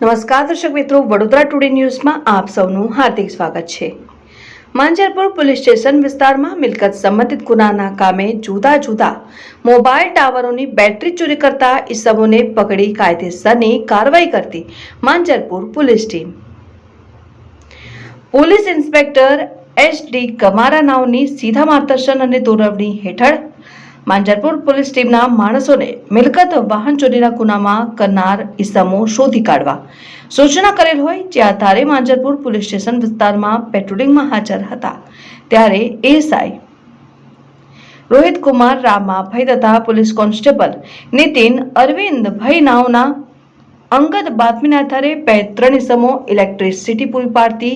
નમસ્કાર દર્શક મિત્રો, વડોદરા ટુડે ન્યૂઝમાં આપ સૌનું હાર્દિક સ્વાગત છે. માંજરપુર પોલીસ સ્ટેશન વિસ્તારમાં મિલકત સંબંધિત ગુનાના કામે જુદા જુદા મોબાઈલ ટાવરોની બેટરી ચોરી કરતા ઈસમોને પકડી કાયદેસરની કાર્યવાહી કરતી Manjarpur police team. Police inspector H D Kamara નાવની સીધા માર્ગદર્શન અને દોરવણી હેઠળ માંજરપુર પોલીસ ટીમના માણસોને મિલકત વાહન ચોરીના ગુનામાં કરનાર ઇસમો શોધી કાઢવા. સૂચના કરેલ હોય જે આધારે માંજરપુર પોલીસ સ્ટેશન વિસ્તારમાં પેટ્રોલિંગમાં હાજર હતા. ત્યારે એસઆઈ રોહિત કુમાર રામાભાઈ તથા પોલીસ કોન્સ્ટેબલ નીતિન અરવિંદભાઈ નાવના અંગત બાતમીના આધારે ઇસમો ઇલેક્ટ્રિસિટી પૂરી પાડતી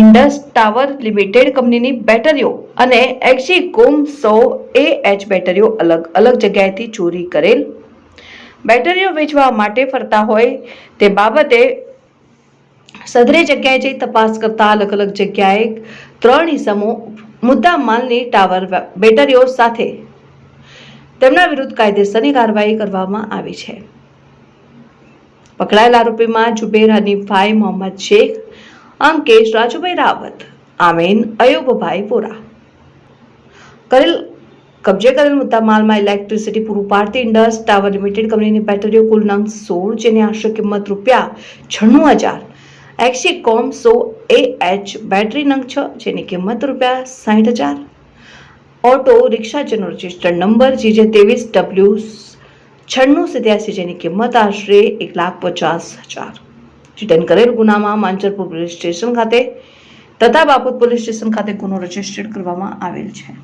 ઇન્ડસ ટાવર લિમિટેડ કંપનીની બેટરીઓ અને એક્સીકોમ સો એ એચ બેટરીઓ અલગ અલગ જગ્યાએથી ચોરી કરેલ બેટરીઓ વેચવા માટે ફરતા હોય તે બાબતે સદરે જગ્યાએ જઈ તપાસ કરતા અલગ અલગ જગ્યાએ ત્રણ ઇસમો મુદ્દા માલની ટાવર બેટરીઓ સાથે તેમના વિરુદ્ધ કાયદેસરની કાર્યવાહી કરવામાં આવી છે. પકડાયેલ આરોપીમાં જુબેર હનીફભાઈ મોહમ્મદ શેખ અંકેશ રાજુભાઈ રાવત, આમીન અયુબભાઈ પોરા કરેલ કબજે કરેલ મુદ્દા માલમાં ઇલેક્ટ્રિસિટી પૂરું પાડતી ઇન્ડસ ટાવર લિમિટેડ કંપનીની બેટરીઓ કુલ નંગ સોળ, જેની આશરે કિંમત રૂપિયા છન્નું હજાર. એક્સીકોમ સો એ એચ બેટરી નંગ છ, જેની કિંમત રૂપિયા સાઠ હજાર. ઓટો રિક્ષા જેનો રજિસ્ટર્ડ નંબર જીજે ત્રેવીસ ડબલ્યુ છન્નું સિત્યાસી જેની કિંમત આશરે એક લાખ પચાસ હજાર. રિટર્ન કરેલ ગુનામાં માંજરપુર પોલીસ સ્ટેશન ખાતે તથા બાપોદ પોલીસ સ્ટેશન ખાતે ગુનો રજીસ્ટર્ડ કરવામાં આવેલ છે.